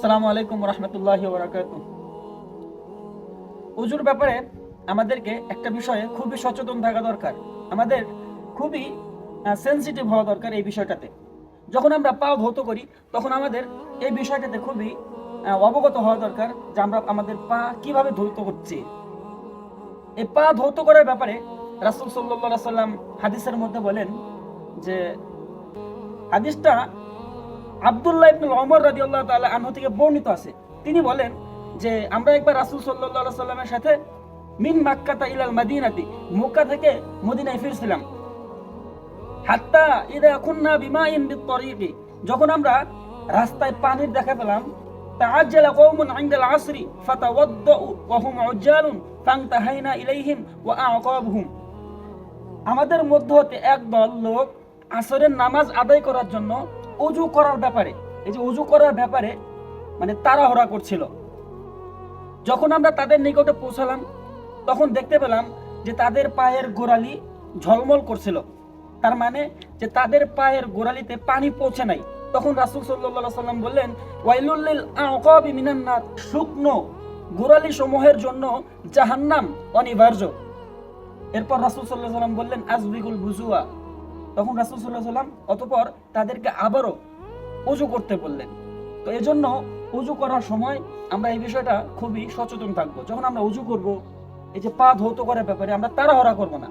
সালামু আলাইকুম রহমতুল্লাহ বরাকাত। উজুর ব্যাপারে আমাদেরকে একটা বিষয়ে খুবই সচেতন থাকা দরকার। আমাদের খুবই সেন্সিটিভ হওয়া দরকার এই বিষয়টাতে। যখন আমরা পা ধৌত করি, তখন আমাদের এই বিষয়টাতে খুবই অবগত হওয়া দরকার যে আমরা আমাদের পা কীভাবে ধৌত করছি। এই পা ধৌত করার ব্যাপারে রাসুল সাল্লাহ সাল্লাম হাদিসের মধ্যে বলেন যে হাদিসটা আব্দুল্লাহ ইবনুল ওমর রাদিয়াল্লাহু তাআলা আনহু থেকে বর্ণিত আছে তিনি বলেন যে আমরা একবার রাসূল সাল্লাল্লাহু আলাইহি সাল্লামের সাথে মিন মাক্কাতা ইলাল মাদিনাতি মক্কা থেকে মদিনায় ফিরছিলাম হাত্তা ইদা কুন্না বিমাইন বিত-তরিqi যখন আমরা রাস্তায় পানির দেখা পেলাম تعجل قوم عند العصر فتوضؤوا وهم عجال فانتهينا إليهم وأعقابهم আমাদের মধ্য হতে একদল লোক আসরের নামাজ আদায় করার জন্য অজু করার ব্যাপারে, এই যে অজু করার ব্যাপারে মানে তাড়াহড়া করছিল। যখন আমরা তাদের নিকটে পৌঁছালাম, তখন দেখতে পেলাম যে তাদের পায়ের গোড়ালি ঝলমল করছিল। তার মানে যে তাদের পায়ের গোড়ালিতে পানি পৌঁছে নাই। তখন রাসূল সাল্লাল্লাহু সাল্লাম বললেন ওয়াইলুল্লিল আকাবি মিনান নার, শুকনো গোড়ালি সমূহের জন্য জাহান্নাম অনিবার্য। এরপর রাসূল সাল্লাল্লাহু সাল্লাম বললেন আজবিকুল বুজুয়া। তখন রাসুল সাল্লাহ সাল্লাম অতপর তাদেরকে আবারও উজু করতে বললেন। তো এজন্য উজু করার সময় আমরা এই বিষয়টা খুবই সচেতন থাকব। যখন আমরা উজু করব, এই যে পা ধৌত করার ব্যাপারে আমরা তাড়াহড়া করব না।